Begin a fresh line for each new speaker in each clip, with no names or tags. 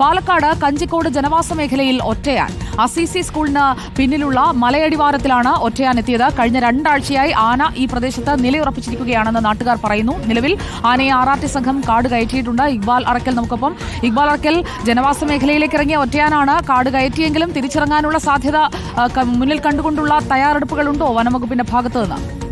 പാലക്കാട് കഞ്ചിക്കോട് ജനവാസ മേഖലയിൽ ഒറ്റയാൻ. അസീസി സ്കൂളിന് പിന്നിലുള്ള മലയടിവാരത്തിലാണ് ഒറ്റയാൻ എത്തിയത്. കഴിഞ്ഞ രണ്ടാഴ്ചയായി ആന ഈ പ്രദേശത്ത് നിലയുറപ്പിച്ചിരിക്കുകയാണെന്ന് നാട്ടുകാർ പറയുന്നു. നിലവിൽ ആനയെ ആർ സംഘം കാട് കയറ്റിയിട്ടുണ്ട്. ഇക്ബാൽ അറക്കൽ നമുക്കൊപ്പം. ഇക്ബാൽ അറക്കൽ ജനവാസ മേഖലയിലേക്ക് ഇറങ്ങിയ ഒറ്റയാനാണ് കാട് കയറ്റിയെങ്കിലും തിരിച്ചിറങ്ങാനുള്ള സാധ്യത മുന്നിൽ കണ്ടുകൊണ്ടുള്ള തയ്യാറെടുപ്പുകളുണ്ടോ? വനംവകുപ്പിന്റെ ഭാഗത്തു നിന്ന്.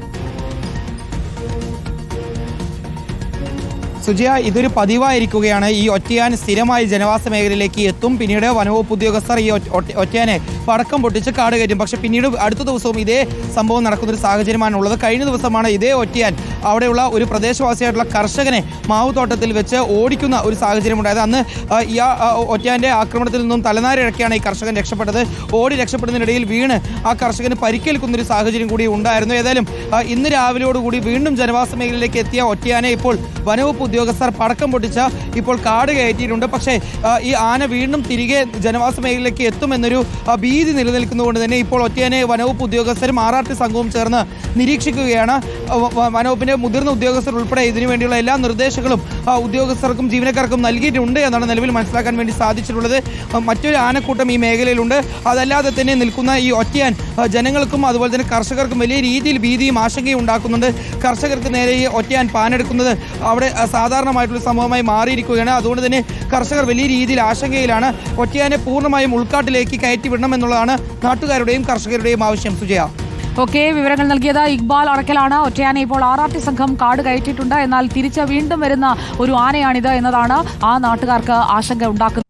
സുജയ ഇതൊരു പതിവായിരിക്കുകയാണ്. ഈ ഒറ്റയാൻ സ്ഥിരമായി ജനവാസ മേഖലയിലേക്ക് എത്തും. പിന്നീട് വനവകുപ്പ് ഉദ്യോഗസ്ഥർ ഈ ഒറ്റ- ഒറ്റ- ഒറ്റയാനെ പടക്കം പൊട്ടിച്ച് കാട് കയറ്റും. പക്ഷേ പിന്നീട് അടുത്ത ദിവസവും ഇതേ സംഭവം നടക്കുന്നൊരു സാഹചര്യമാണ് ഉള്ളത്. കഴിഞ്ഞ ദിവസമാണ് ഇതേ ഒറ്റയാൻ അവിടെയുള്ള ഒരു പ്രദേശവാസിയായിട്ടുള്ള കർഷകനെ മാവുത്തോട്ടത്തിൽ വെച്ച് ഓടിക്കുന്ന ഒരു സാഹചര്യം ഉണ്ടായത് അന്ന് ഈ ഒറ്റയാന്റെ ആക്രമണത്തിൽ നിന്നും തലനാരിഴക്കിയാണ് ഈ കർഷകൻ രക്ഷപ്പെട്ടത്. ഓടി രക്ഷപ്പെടുന്നതിനിടയിൽ വീണ് ആ കർഷകന് പരിക്കേൽക്കുന്ന ഒരു സാഹചര്യം കൂടി ഉണ്ടായിരുന്നു. ഏതായാലും ഇന്ന് രാവിലെയോടുകൂടി വീണ്ടും ജനവാസ മേഖലയിലേക്ക് എത്തിയ ഒറ്റയാനെ ഇപ്പോൾ വനവകുപ്പ് ഉദ്യോഗസ്ഥർ പടക്കം പൊട്ടിച്ച ഇപ്പോൾ കാട് കയറ്റിയിട്ടുണ്ട്. പക്ഷേ ഈ ആന വീണ്ടും തിരികെ ജനവാസ മേഖലയിലേക്ക് എത്തുമെന്നൊരു ഭീതി നിലനിൽക്കുന്നതുകൊണ്ട് തന്നെ ഇപ്പോൾ ഒറ്റയാനെ വനവകുപ്പ് ഉദ്യോഗസ്ഥരും ആർ ആർ ടി സംഘവും ചേർന്ന് നിരീക്ഷിക്കുകയാണ്. വനവകുപ്പിന്റെ മുതിർന്ന ഉദ്യോഗസ്ഥർ ഉൾപ്പെടെ ഇതിനു വേണ്ടിയുള്ള എല്ലാ നിർദ്ദേശങ്ങളും ഉദ്യോഗസ്ഥർക്കും ജീവനക്കാർക്കും നൽകിയിട്ടുണ്ട് എന്നാണ് നിലവിൽ മനസ്സിലാക്കാൻ വേണ്ടി സാധിച്ചിട്ടുള്ളത്. മറ്റൊരു ആനക്കൂട്ടം ഈ മേഖലയിലുണ്ട്. അതല്ലാതെ തന്നെ നിൽക്കുന്ന ഈ ഒറ്റയാൻ ജനങ്ങൾക്കും അതുപോലെ തന്നെ കർഷകർക്കും വലിയ രീതിയിൽ ഭീതിയും ആശങ്കയും ഉണ്ടാക്കുന്നുണ്ട്. കർഷകർക്ക് നേരെ ഈ ഒറ്റയാൻ പാനെടുക്കുന്നത് അവിടെ സാധാരണമായിട്ടുള്ള സംഭവമായി മാറിയിരിക്കുകയാണ്. അതുകൊണ്ട് തന്നെ കർഷകർ വലിയ രീതിയിൽ ആശങ്കയിലാണ്. ഒറ്റയാനെ പൂർണമായും ഉൾക്കാട്ടിലേക്ക് കയറ്റിവിടണം എന്നുള്ളതാണ് നാട്ടുകാരുടെയും കർഷകരുടെയും ആവശ്യം. സുജയ.
ഓക്കെ വിവരങ്ങൾ നൽകിയത് ഇക്ബാൽ അറക്കലാണ് ഒറ്റയാനെ ഇപ്പോൾ ആർ ആർ ടി സംഘം കാട് കയറ്റിയിട്ടുണ്ട്. എന്നാൽ തിരിച്ച് വീണ്ടും വരുന്ന ഒരു ആനയാണിത് എന്നതാണ് ആ നാട്ടുകാർക്ക് ആശങ്ക ഉണ്ടാക്കുന്നത്.